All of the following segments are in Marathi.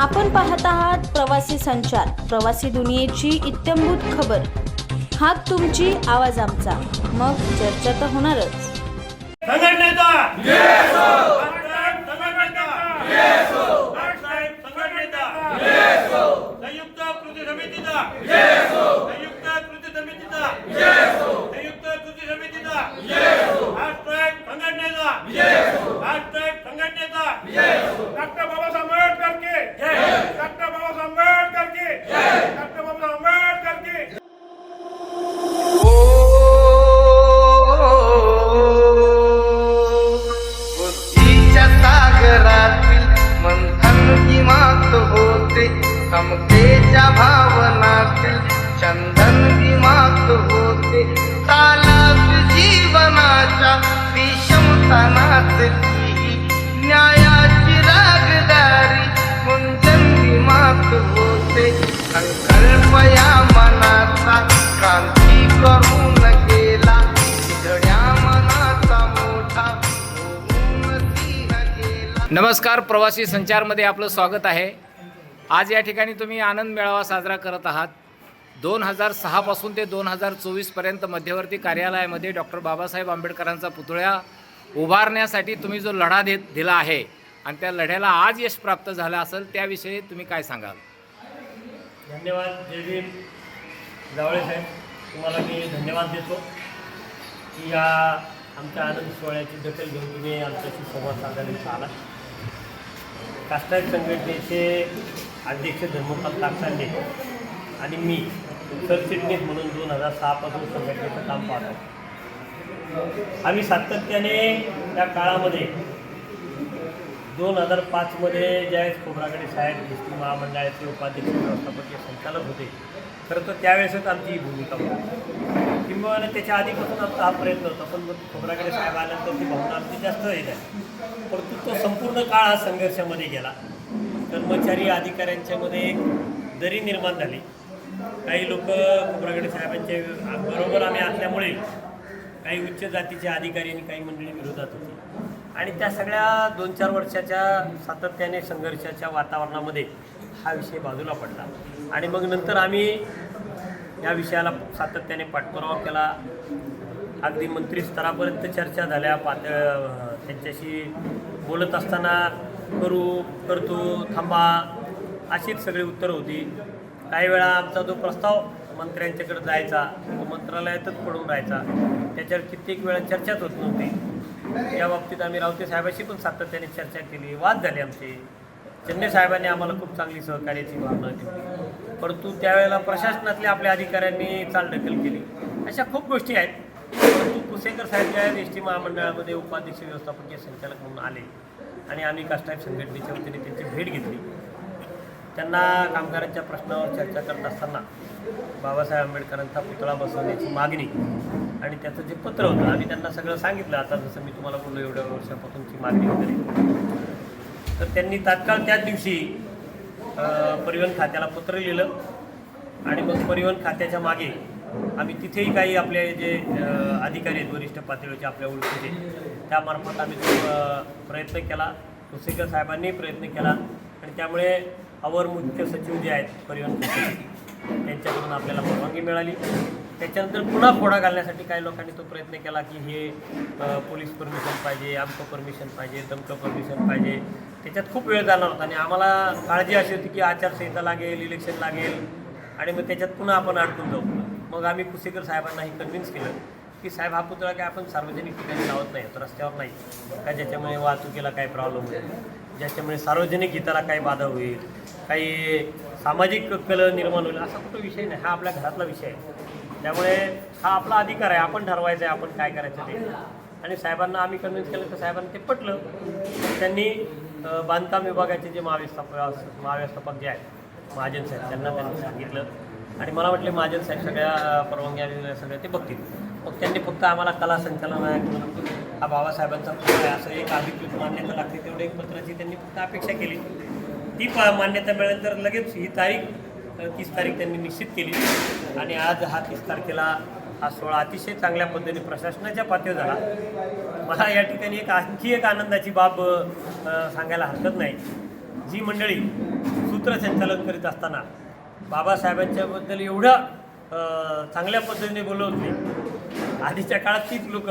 आपण पाहत आहात प्रवासी संचार प्रवासी दुनियेची इत्यंभूत खबर. हात तुमची आवाज आमचा. मग चर्चा तर होणारच. संयुक्त कृती समितीचा! नमस्कार प्रवासी संचारमध्ये आपलं स्वागत आहे. आज या ठिकाणी तुम्ही आनंद मेळावा साजरा करत आहात. दोन हजार सहापासून ते दोन हजार चोवीसपर्यंत मध्यवर्ती कार्यालयामध्ये डॉक्टर बाबासाहेब आंबेडकरांचा पुतळ्या उभारण्यासाठी तुम्ही जो लढा देत दिला आहे आणि त्या लढ्याला आज यश प्राप्त झालं असेल त्याविषयी तुम्ही काय सांगाल? धन्यवाद जयदीप जावळे साहेब तुम्हाला मी धन्यवाद देतो की या आमच्या आनंद सोहळ्याची दखल घेऊन तुम्ही आमच्याशी संवाद साधायला आला कास्टाक संघटनेचे अध्यक्ष धर्मपाल काकसांडे आणि मी सरचिटणीस म्हणून दोन हजार सहापासून संघटनेचं काम पाहतो आम्ही सातत्याने त्या काळामध्ये दोन हजार पाचमध्ये ज्यावेळेस खोबरागडे साहेब एस महामंडळाचे उपाध्यक्ष व्यवस्थापकीय संचालक होते खरं तर त्यावेळेसच आमची ही भूमिका होती. किंवा त्याच्या आधीपासून आता हा प्रयत्न होता पण मग खोबरागडे साहेब आल्यानंतर ती भावना आमची जास्त येत आहे. परंतु तो संपूर्ण काळ हा संघर्षामध्ये गेला. कर्मचारी अधिकाऱ्यांच्यामध्ये एक दरी निर्माण झाली. काही लोक खोबरागडे साहेबांच्या बरोबर आम्ही असल्यामुळे काही उच्च जातीचे अधिकारी आणि काही मंडळी विरोधात होती. आणि त्या सगळ्या दोन चार वर्षाच्या सातत्याने संघर्षाच्या वातावरणामध्ये हा विषय बाजूला पडला. आणि मग नंतर आम्ही या विषयाला सातत्याने पाठपुरावा केला. अगदी मंत्री स्तरापर्यंत चर्चा झाल्या. पात त्यांच्याशी बोलत असताना करू करतो थांबा अशीच सगळी उत्तरं होती. काही वेळा आमचा जो प्रस्ताव मंत्र्यांच्याकडे जायचा तो मंत्रालयातच पडून राहायचा. त्याच्यावर कित्येक वेळा चर्चाच होत नव्हती. या बाबतीत आम्ही रावते साहेबांशी पण सातत्याने चर्चा केली. वाद झाले आमचे. चन्ने साहेबांनी आम्हाला खूप चांगली सहकार्याची भावना दिली. परंतु त्यावेळेला प्रशासनातल्या आपल्या अधिकाऱ्यांनी चालढकल केली. अशा खूप गोष्टी आहेत. परंतु कुसेकर साहेब ज्या एस टी महामंडळामध्ये उपाध्यक्ष व्यवस्थापकीय संचालक म्हणून आले आणि आम्ही कास्टाईप संघटनेच्या वतीने त्यांची भेट घेतली. त्यांना कामगारांच्या प्रश्नावर चर्चा करत असताना बाबासाहेब आंबेडकरांचा पुतळा बसवण्याची मागणी आणि त्याचं जे पत्र होतं आम्ही त्यांना सगळं सांगितलं. आता जसं मी तुम्हाला बोललो एवढ्या वर्षापासूनची मागणी वगैरे. तर त्यांनी तात्काळ त्याच दिवशी परिवहन खात्याला पत्र लिहिलं आणि मग परिवहन खात्याच्या मागे आम्ही तिथेही काही आपले जे अधिकारी आहेत वरिष्ठ पातळीचे आपल्या ओळखीचे त्यामार्फत आम्ही तो प्रयत्न केला. कुसेकर साहेबांनी प्रयत्न केला आणि त्यामुळे अवर मुख्य सचिव जे आहेत परिवहन खात्याचे त्यांच्याकडून आपल्याला परवानगी मिळाली. त्याच्यानंतर पुन्हा फोडा घालण्यासाठी काही लोकांनी तो प्रयत्न केला की हे पोलीस परमिशन पाहिजे आमकं परमिशन पाहिजे दमकं परमिशन पाहिजे. त्याच्यात खूप वेळ जाणार होता आणि आम्हाला काळजी अशी होती की आचारसंहिता लागेल इलेक्शन लागेल आणि मग त्याच्यात पुन्हा आपण अडकून जाऊ. मग आम्ही कुसेकर साहेबांना हे कन्व्हिन्स केलं की साहेब हा पुतळा काय आपण सार्वजनिक ठिकाणी लावत नाही तर रस्त्यावर नाही. का ज्याच्यामुळे वाहतुकीला काही प्रॉब्लेम होईल? ज्याच्यामुळे सार्वजनिक हिताला काही बाधा होईल? काही सामाजिक कल निर्माण होईल? असा कुठं विषय नाही. हा आपल्या घरातला विषय आहे. त्यामुळे हा आपला अधिकार आहे. आपण ठरवायचं आहे आपण काय करायचं ते. आणि साहेबांना आम्ही कन्व्हिन्स केलं तर साहेबांना ते पटलं. त्यांनी बांधकाम विभागाचे जे महाव्यवस्थापक महाव्यवस्थापक जे आहेत महाजन साहेब त्यांना त्यांनी सांगितलं. आणि मला वाटले महाजन साहेब सगळ्या परवानग्या वगैरे सगळ्या ते बघतील. मग त्यांनी फक्त आम्हाला कला संचालन हा बाबासाहेबांचा पत्र आहे असं एक अधिकृत मान्यता लागते तेवढे एक पत्राची त्यांनी फक्त अपेक्षा केली. ती पा मान्यता मिळाल्यानंतर लगेच ही तारीख तीस तारीख त्यांनी निश्चित केली. आणि आज हा तीस तारखेला हा सोहळा अतिशय चांगल्या पद्धतीने प्रशासनाच्या पातळीवर झाला. मला या ठिकाणी एक आणखी एक आनंदाची बाब सांगायला हरकत नाही. जी मंडळी सूत्रसंचालन करीत असताना बाबासाहेबांच्याबद्दल एवढं चांगल्या पद्धतीने बोलवत आधीच्या काळात तीच लोक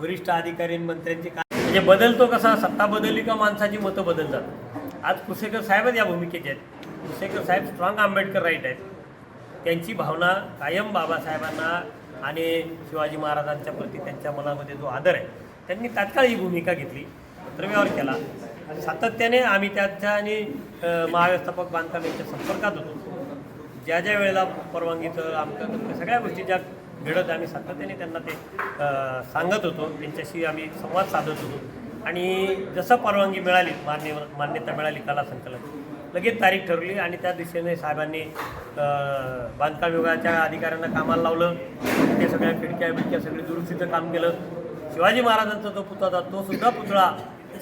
वरिष्ठ अधिकारी मंत्र्यांची म्हणजे बदलतो कसा सत्ता बदलली का माणसाची मतं बदलतात? आज कुसेकर साहेबच या भूमिकेचे आहेत. कुसेकर साहेब स्ट्रॉंग आंबेडकर राईट आहेत. त्यांची भावना कायम बाबासाहेबांना आणि शिवाजी महाराजांच्या प्रती त्यांच्या मनामध्ये जो आदर आहे त्यांनी तात्काळ ही भूमिका घेतली. पत्रव्यवहार केला. सातत्याने आम्ही त्याच्या आणि महाव्यवस्थापक बांधकाम यांच्या संपर्कात होतो. ज्या ज्या वेळेला परवानगीचं आमचं सगळ्या गोष्टी ज्या घडत आम्ही सातत्याने त्यांना ते सांगत होतो. त्यांच्याशी आम्ही संवाद साधत होतो. आणि जसं परवानगी मिळाली मान्य मान्यता मिळाली कला संकलन लगेच तारीख ठरवली आणि त्या दिशेने साहेबांनी बांधकाम विभागाच्या अधिकाऱ्यांना कामाला लावलं. ते सगळ्या खिडक्या बिडक्या सगळी दुरुस्तीचं काम केलं. शिवाजी महाराजांचा जो पुतळा होता तो सुद्धा पुतळा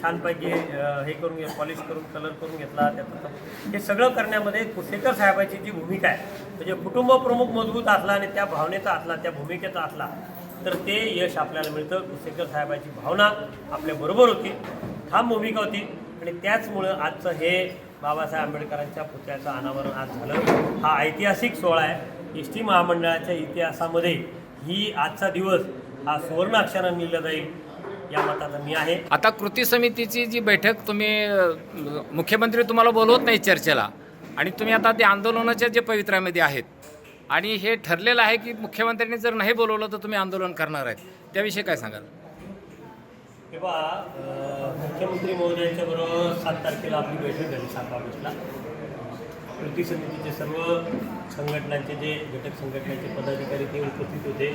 छानपैकी हे करून घे पॉलिश करून कलर करून घेतला. त्याचं हे सगळं करण्यामध्ये कुसेकर साहेबाची जी भूमिका आहे म्हणजे कुटुंब प्रमुख मजबूत असला आणि त्या भावनेचा असला त्या भूमिकेचा असला तर ते यश आपल्याला मिळतं. कुसेकर साहेबाची भावना आपल्याबरोबर होती. ठाम भूमिका होती. आणि त्याचमुळं आजचं हे बाबासाहेब आंबेडकरांच्या पुतळ्याचं अनावरण आज झालं. हा ऐतिहासिक सोहळा आहे. एस टी महामंडळाच्या इतिहासामध्ये ही आजचा दिवस हा सुवर्ण अक्षराने लिहिला जाईल या मताचा मी आहे. आता कृती समितीची जी बैठक तुम्ही मुख्यमंत्री तुम्हाला बोलवत नाही चर्चेला आणि तुम्ही आता ते आंदोलनाच्या जे पवित्र्यामध्ये आहेत आणि हे ठरलेलं आहे की मुख्यमंत्र्यांनी जर नाही बोलवलं तर तुम्ही आंदोलन करणार आहेत. त्याविषयी काय सांगाल? तेव्हा अं, मुख्यमंत्री महोदयांच्या बरोबर सात तारखेला आपली बैठक झाली सात ऑगस्टला. कृती समितीचे सर्व संघटनांचे जे घटक संघटनांचे पदाधिकारी ते उपस्थित होते.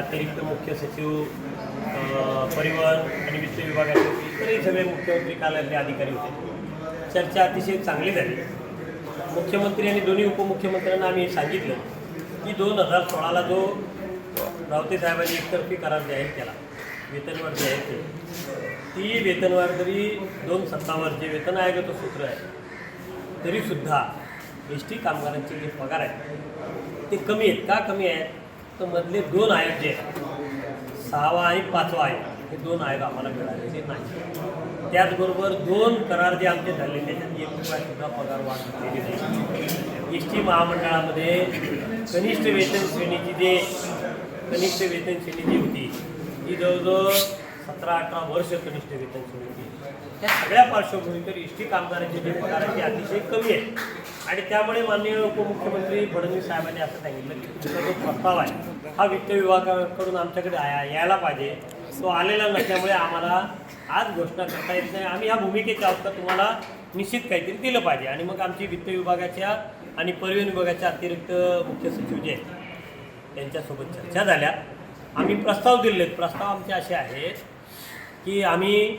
अतिरिक्त मुख्य सचिव परिवहन आणि वित्त विभागाचे इतरही सगळे मुख्यमंत्री कार्यालयातले अधिकारी होते. चर्चा अतिशय चांगली झाली. मुख्यमंत्री आणि दोन्ही उपमुख्यमंत्र्यांना आम्ही सांगितलं की दोन हजार सोळाला जो रावते साहेबांनी एकतर्फी करार जाहीर केला वेतनवाढ आहे ते. ती वेतनवाढ जरी दोन सत्तावर जे वेतन आयोगाचं सूत्र आहे तरीसुद्धा एस टी कामगारांचे जे पगार आहेत ते कमी आहेत. का कमी आहेत? तर मधले दोन आयोग जे आहेत सहावा आणि पाचवा आयोग हे दोन आयोग आम्हाला मिळालेले नाही त्याचबरोबर दोन करार जे आमचे झालेले आहेत एक रुपयासुद्धा पगार वाढ झालेली नाही. एस टी महामंडळामध्ये कनिष्ठ वेतन श्रेणीची जे कनिष्ठ वेतन श्रेणीची ही जवळजवळ सतरा अठरा वर्ष कनिष्ठ वेतन श्रेणी होती त्या सगळ्या पार्श्वभूमीवर एस टी कामगारांचे जे पगार ते अतिशय कमी आहेत. आणि त्यामुळे माननीय उपमुख्यमंत्री फडणवीस साहेबांनी असं सांगितलं की तुमचा जो प्रस्ताव आहे हा वित्त विभागाकडून आमच्याकडे यायला पाहिजे. तो आलेला नसल्यामुळे आम्हाला आज घोषणा करता येत नाही. आम्ही ह्या भूमिकेच्या अवस्था तुम्हाला निश्चित काहीतरी दिलं पाहिजे. आणि मग आमची वित्त विभागाच्या आणि परिवहन विभागाच्या अतिरिक्त मुख्य सचिव जे आहेत त्यांच्यासोबत चर्चा झाल्या. आम्ही प्रस्ताव दिलेले आहेत. प्रस्ताव आमचे असे आहेत की आम्ही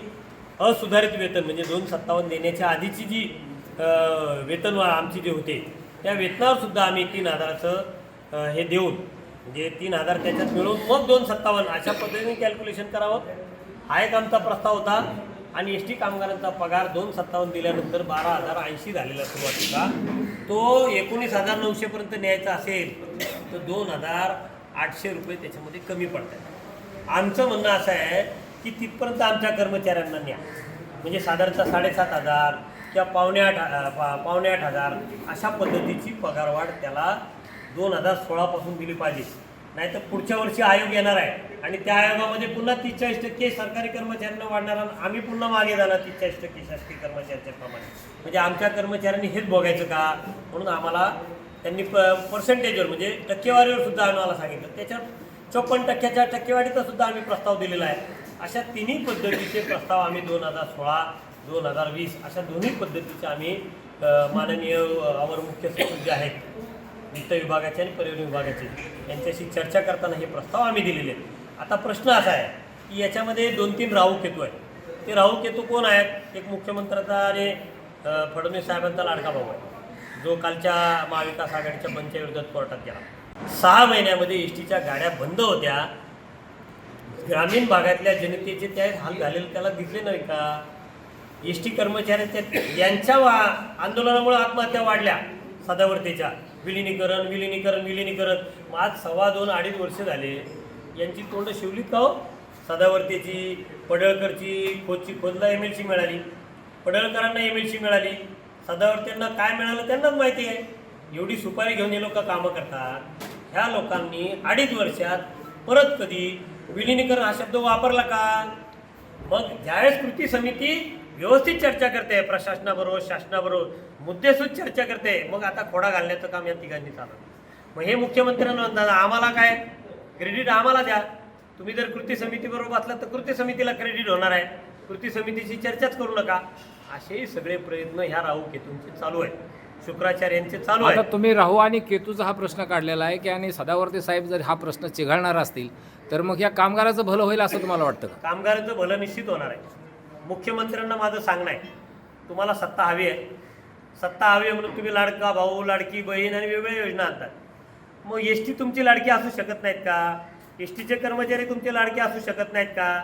असुधारित वेतन म्हणजे दोन सत्तावन्न देण्याच्या आधीची जी वेतन आमची जे होते त्या वेतनावर सुद्धा आम्ही तीन हजाराचं हे देऊन म्हणजे तीन हजार त्याच्यात मिळवून मग दोन सत्तावन्न अशा पद्धतीने कॅल्क्युलेशन करावं. हा एक आमचा प्रस्ताव होता. आणि एस टी कामगारांचा पगार दोन सत्तावन्न दिल्यानंतर बारा हजार ऐंशी झालेला सुरुवातीला तो एकोणीस हजार नऊशेपर्यंत न्यायचा असेल तर दोन हजार आठशे रुपये त्याच्यामध्ये कमी पडतात. आमचं म्हणणं असं आहे की तिथपर्यंत आमच्या कर्मचाऱ्यांना न्या. म्हणजे साधारणतः साडेसात हजार किंवा पावणे आठ पा पावणे आठ हजार अशा पद्धतीची पगारवाढ त्याला दोन हजार सोळापासून दिली पाहिजे. नाही तर पुढच्या वर्षी आयोग येणार आहे आणि त्या आयोगामध्ये पुन्हा तीस चाळीस टक्के सरकारी कर्मचाऱ्यांना वाढणार आणि आम्ही पुन्हा मागे जाणार तीस चाळीस टक्के शासकीय कर्मचाऱ्यांच्या प्रमाणे. म्हणजे आमच्या कर्मचाऱ्यांनी हेच बघायचं का? म्हणून आम्हाला त्यांनी प पर्सेंटेजवर म्हणजे टक्केवारीवर सुद्धा आम्हाला सांगितलं. त्याच्यावर चोपन्न टक्क्याच्या टक्केवारीचा सुद्धा आम्ही प्रस्ताव दिलेला आहे. अशा तिन्ही पद्धतीचे प्रस्ताव आम्ही दोन हजार सोळा दोन हजार वीस अशा दोन्ही पद्धतीचे आम्ही माननीय अवर मुख्य सचिव जे आहेत वित्त विभागाचे आणि पर्यटन विभागाचे यांच्याशी चर्चा करताना हे प्रस्ताव आम्ही दिलेले आहेत. आता प्रश्न असा आहे की याच्यामध्ये दोन तीन राहू केतू आहेत. ते राहू केतू कोण आहेत? एक मुख्यमंत्र्याचा आणि फडणवीस साहेबांचा लाडका भाऊ आहे. जो कालच्या महाविकास आघाडीच्या पंचा विरोधात कोर्टात गेला. सहा महिन्यामध्ये एस टीच्या गाड्या बंद होत्या. ग्रामीण भागातल्या जनतेचे त्या हाल झालेले त्याला दिसले नाही का? एस टी कर्मचाऱ्यांच्या यांच्या वा आंदोलनामुळे आत्महत्या वाढल्या सदावर्तीच्या. विलिनीकरण विलिनीकरण विलिनीकरण. आज सव्वा दोन अडीच वर्ष झाले. यांची तोंड शिवलीत का हो? सदावर्तीची पडळकरची खोदची खोदला एम एल सी मिळाली. पडळकरांना एम एल सी मिळाली. सदावर्त्यांना काय मिळालं त्यांनाच माहिती आहे. एवढी सुपारी घेऊन हे लोक कामं करतात. ह्या लोकांनी अडीच वर्षात परत कधी विलिनीकरण हा शब्द वापरला का? मग ज्यावेळेस कृती समिती व्यवस्थित चर्चा करते प्रशासनाबरोबर शासनाबरोबर मुद्देसूद चर्चा करते मग आता खोडा घालण्याचं काम या तिघांनी चाललं मग हे मुख्यमंत्र्यांना म्हणतात आम्हाला काय? क्रेडिट आम्हाला द्या. तुम्ही जर कृती समितीबरोबर बसलात तर कृती समितीला क्रेडिट होणार आहे. कृती समितीची चर्चाच करू नका. असेही सगळे प्रयत्न ह्या राहू केतूंचे चालू आहे शुक्राचार्यांचे चालू आता आहे तुम्ही राहू आणि केतूचा हा प्रश्न काढलेला आहे की आणि सदावर्ती साहेब जर हा प्रश्न चिघळणार असतील तर मग या कामगाराचं भलं होईल असं तुम्हाला वाटतं का? कामगारांचं भलं निश्चित होणार आहे. मुख्यमंत्र्यांना माझं सांगणं आहे. तुम्हाला सत्ता हवी आहे. सत्ता हवी आहे म्हणून तुम्ही लाडका भाऊ लाडकी बहीण आणि वेगवेगळ्या योजना आणतात मग एस टी तुमची लाडकी असू शकत नाहीत का? एस टीचे कर्मचारी तुमचे लाडके असू शकत नाहीत का?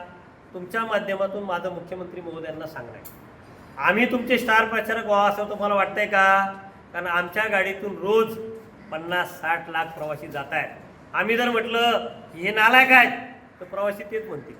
तुमच्या माध्यमातून माझं मुख्यमंत्री महोदयांना सांगणं आहे. आम्ही तुमचे स्टार प्रचारक व्हावं असं तुम्हाला वाटतंय का? कारण आमच्या गाडीतून रोज पन्नास साठ लाख प्रवासी जात आहेत. आम्ही जर म्हटलं हे नालायक आहेत तर प्रवासी तेच म्हणतील.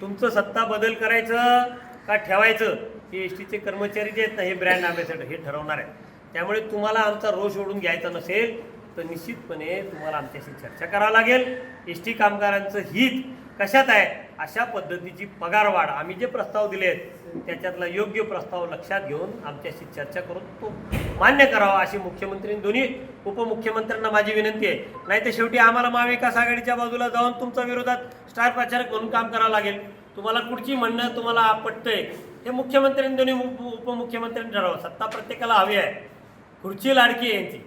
तुमचं सत्ता बदल करायचं का ठेवायचं? हे एस टीचे कर्मचारी जे आहेत ना हे ब्रँड अँबॅसेडर हे ठरवणार आहे त्यामुळे तुम्हाला आमचा रोष ओढून घ्यायचा नसेल तर निश्चितपणे तुम्हाला आमच्याशी चर्चा करावं लागेल. एस टी कामगारांचं हित कशात आहे? अशा पद्धतीची पगारवाढ आम्ही जे प्रस्ताव दिले आहेत त्याच्यातला योग्य प्रस्ताव लक्षात घेऊन आमच्याशी चर्चा करून तो मान्य करावा अशी मुख्यमंत्री दोन्ही उपमुख्यमंत्र्यांना माझी विनंती आहे. नाही तर शेवटी आम्हाला महाविकास आघाडीच्या बाजूला जाऊन तुमच्या विरोधात स्टार प्रचारक म्हणून काम करावं लागेल. तुम्हाला कुठची म्हणणं तुम्हाला आपटतंय हे मुख्यमंत्र्यांनी दोन्ही उप उपमुख्यमंत्र्यांनी ठरवावं सत्ता प्रत्येकाला हवी आहे. खुर्ची लाडकी आहे यांची.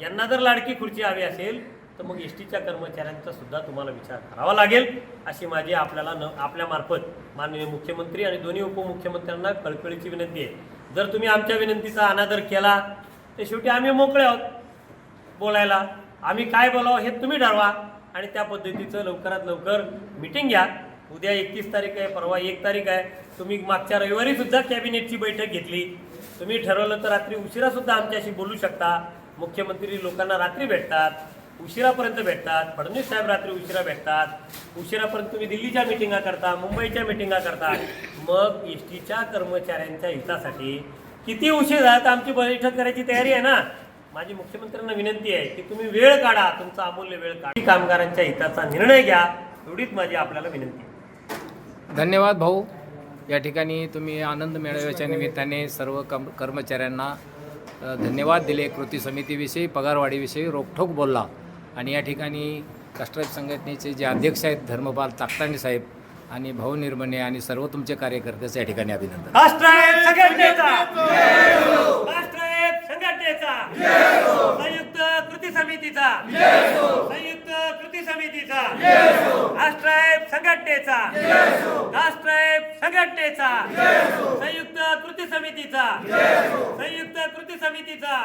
यांना जर लाडकी खुर्ची हवी असेल तर मग एस टीच्या कर्मचाऱ्यांचा सुद्धा तुम्हाला विचार करावा लागेल अशी माझी आपल्याला न आपल्यामार्फत माननीय मुख्यमंत्री आणि दोन्ही उपमुख्यमंत्र्यांना कळकळीची विनंती आहे. जर तुम्ही आमच्या विनंतीचा अनादर केला तर शेवटी आम्ही मोकळे आहोत बोलायला. आम्ही काय बोलावं हे तुम्ही ठरवा आणि त्या पद्धतीचं लवकरात लवकर मिटिंग घ्या. उद्या एकतीस तारीख आहे परवा एक तारीख आहे. तुम्ही मागच्या रविवारीसुद्धा कॅबिनेटची बैठक घेतली. तुम्ही ठरवलं तर रात्री उशिरासुद्धा आमच्याशी बोलू शकता. मुख्यमंत्री लोकांना रात्री भेटतात उशिरापर्यंत भेटतात फडणवीस साहेब रात्री उशिरा भेटतात उशिरापर्यंत तुम्ही दिल्लीच्या मिटिंगा करता मुंबईच्या मिटिंगा करता. मग एस टीच्या कर्मचाऱ्यांच्या हितासाठी किती उशीर झाला तर आमची बैठक करायची तयारी आहे ना? माझी मुख्यमंत्र्यांना विनंती आहे की तुम्ही वेळ काढा तुमचा अमूल्य वेळ काढा. कामगारांच्या हिताचा निर्णय घ्या एवढीच माझी आपल्याला विनंती आहे. धन्यवाद भाऊ. या ठिकाणी तुम्ही आनंद मेळाव्याच्या निमित्ताने सर्व कम कर्मचाऱ्यांना धन्यवाद दिले कृती समितीविषयी पगारवाढीविषयी. रोखठोक बोलला. आणि या ठिकाणी राष्ट्रवादी संघटनेचे जे अध्यक्ष आहेत धर्मपाल ताकतांडे साहेब आणि भाऊ निर्मणे आणि सर्व तुमचे कार्यकर्त्याचं या ठिकाणी अभिनंदन. संयुक्त कृती समितीचा. संयुक्त समितीचा. राष्ट्रायत संघटनेचा. राष्ट्रायत संघटनेचा. संयुक्त कृती समितीचा. संयुक्त कृती समितीचा.